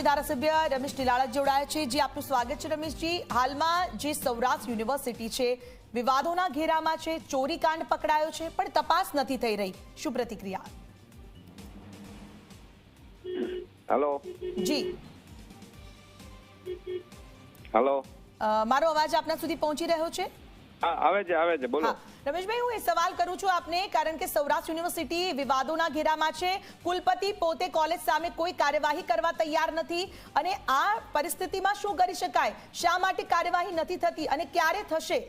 ધારાસભ્ય રમેશ નિલાળા જોડાયા છે. જે આપનું સ્વાગત છે રમેશજી. હાલમાં જે સૌરાષ્ટ્ર યુનિવર્સિટી છે વિવાદોના ઘેરામાં છે ચોરીકાંડ પકડાયો છે પણ તપાસ નથી થઈ રહી. શું પ્રતિક્રિયા? હેલો. જી. હેલો. મારો અવાજ આપના સુધી પહોંચી રહ્યો છે? આવે છે આવે છે બોલો. રમેશભાઈ હું એ સવાલ કરું છું આપને કારણ કે સૌરાષ્ટ્ર યુનિવર્સિટી વિવાદોના ઘેરામાં છે. કુલપતિ પોતે કોલેજ સામે કોઈ કાર્યવાહી કરવા તૈયાર નથી અને આ પરિસ્થિતિમાં શું કરી શકાય? શા માટે કાર્યવાહી નથી થતી અને ક્યારે થશે?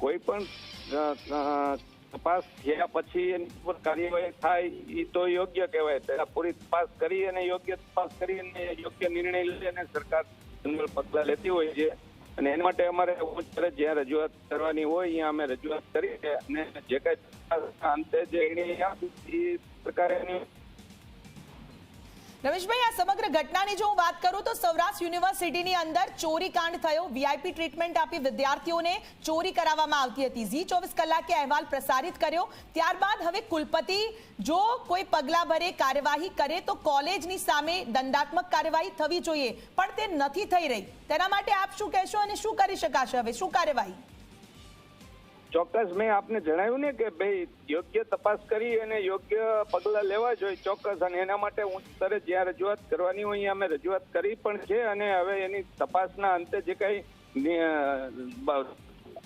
કોઈ પણ તપાસ થયા પછી એની ઉપર કાર્યવાહી થાય એ તો યોગ્ય કહેવાય. પહેલા પૂરી તપાસ કરી અને યોગ્ય તપાસ કરી અને યોગ્ય નિર્ણય લઈ અને સરકાર પગલા લેતી હોય છે. અને એના માટે અમારે જ્યાં રજૂઆત કરવાની હોય, અહીંયા અમે રજૂઆત કરી અને જે કઈ અંતે જે નિર્ણય આપે એ સરકારે એની રમેશભાઈ, આ સમગ્ર ઘટનાની જો હું વાત કરું તો સૌરાષ્ટ્ર યુનિવર્સિટીની અંદર ચોરી કાંડ થયો. વીઆઈપી ટ્રીટમેન્ટ આપી વિદ્યાર્થીઓને ચોરી કરાવવામાં આવતી હતી. ઝી ચોવીસ કલાકે અહેવાલ પ્રસારિત કર્યો. ત્યારબાદ હવે કુલપતિ જો કોઈ પગલાં ભરે કાર્યવાહી કરે તો કોલેજની સામે દંડાત્મક કાર્યવાહી થવી જોઈએ. પણ તે નથી થઈ રહી. તેના માટે આપ શું કહેશો અને શું કરી શકાશે હવે? શું કાર્યવાહી? ચોક્કસ મેં આપને જણાવ્યું ને કે ભાઈ યોગ્ય તપાસ કરી અને યોગ્ય પગલા લેવા જોઈએ ચોક્કસ. અને એના માટે હું સ્તરે જ્યાં રજૂઆત કરવાની હોય અહીંયા અમે રજૂઆત કરી પણ છે. અને હવે એની તપાસના અંતે જે કઈ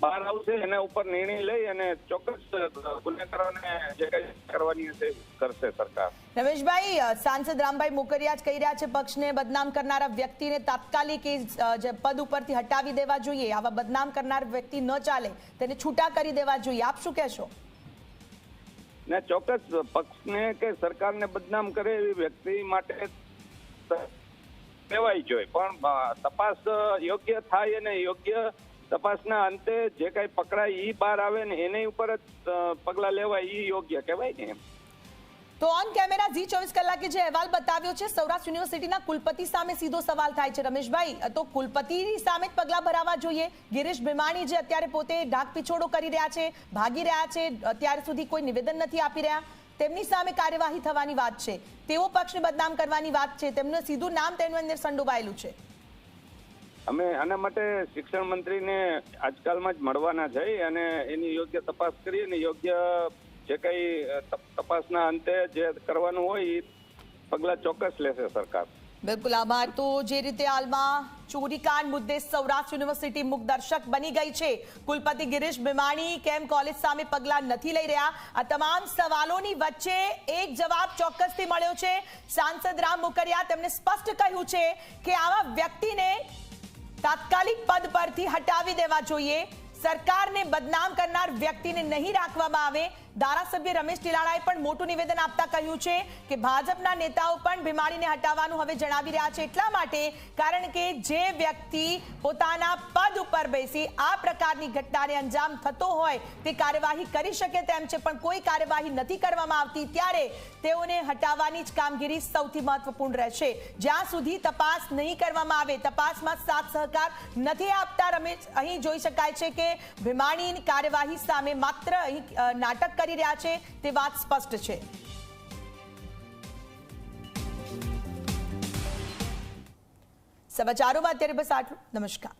બહાર આવશે એના ઉપર નિર્ણય લઈ અને ચોક્કસ ગુનેગારોને જે કઈ કરવાની હશે કરશે સરકાર. રમેશભાઈ સાંસદ રામભાઈ મોકરિયા જ કહી રહ્યા છે પક્ષને બદનામ કરનારા વ્યક્તિને તાત્કાલિક એ પદ ઉપરથી હટાવી દેવા જોઈએ. આવા બદનામ કરનાર વ્યક્તિ ન ચાલે તેને છૂટા કરી દેવા જોઈએ. આપ શું કહેશો? ને ચોક્કસ પક્ષને કે સરકારને બદનામ કરે એવી વ્યક્તિ માટે લેવાય જોઈએ પણ તપાસ યોગ્ય થાય અને યોગ્ય તપાસના અંતે જે કઈ પકડાય એ બહાર આવે ને એની ઉપર જ પગલાં લેવાય એ યોગ્ય, કહેવાય ને તો ઓન કેમેરા ઝી ચોવીસ કલાકે જે અહેવાલ બતાવ્યો છે, સૌરાષ્ટ્ર યુનિવર્સિટીના કુલપતિ સામે સીધો સવાલ થાય છે, રમેશભાઈ. તો કુલપતિની સામે જ પગલાં ભરાવા જોઈએ. ગિરીશ ભીમાણી જે અત્યારે પોતે ઢાક પીછોડો કરી રહ્યા છે, ભાગી રહ્યા છે, અત્યાર સુધી કોઈ નિવેદન નથી આપી રહ્યા. તેમની સામે કાર્યવાહી થવાની વાત છે. તેઓ પક્ષને બદનામ કરવાની વાત છે. તેમનું સીધું નામ તેનું અંદર સંડોવાયેલું છે. અમે આના માટે શિક્ષણ મંત્રીને આજકાલમાં જ મળવાના જઈ અને એની યોગ્ય તપાસ કરી અને યોગ્ય જે કંઈ તપ- તપાસના અંતે જે કરવાનું હોય એ પગલાં ચોક્કસ લેશે સરકાર. બિલકુલ, આભાર. તો જે રીતે હાલમાં ચોરીકાંડ મુદ્દે સૌરાષ્ટ્ર યુનિવર્સિટી મુખદર્શક બની ગઈ છે. કુલપતિ ગિરીશ ભીમાણી કેમ કોલેજ સામે પગલાં નથી લઈ રહ્યા? આ તમામ સવાલોની વચ્ચે એક જવાબ ચોક્કસથી મળ્યો છે. સાંસદ રામ મુકરિયા, તેમણે સ્પષ્ટ કહ્યું છે કે આવા વ્યક્તિને તાત્કાલિક પદ પરથી હટાવી દેવા જોઈએ. સરકારને બદનામ કરનાર વ્યક્તિને નહીં રાખવામાં આવે. ધારાસભ્ય રમેશ ટીલાળાએ પણ મોટું નિવેદન આપતા કહ્યું છે કે ભાજપના નેતાઓ પણ ભીમાણીને હટાવવાનું હવે જણાવી રહ્યા છે. એટલા માટે કારણ કે જે વ્યક્તિ પોતાના પદ ઉપર બેસી આ પ્રકારની ઘટનાને અંજામ થતો હોય તે કાર્યવાહી કરી શકે તેમ છે, પણ કોઈ કાર્યવાહી નથી કરવામાં આવતી. ત્યારે તેઓને હટાવવાની જ કામગીરી સૌથી મહત્વપૂર્ણ રહેશે. જ્યાં સુધી તપાસ નહીં કરવામાં આવે, તપાસમાં સાથ સહકાર નથી આપતા રમેશ. અહીં જોઈ શકાય છે કે ભીમાણીની કાર્યવાહી સામે માત્ર અહીં નાટક કરી રહ્યા છે તે વાત સ્પષ્ટ છે. સમાચારોમાં અત્યારે બસ આટલું. નમસ્કાર.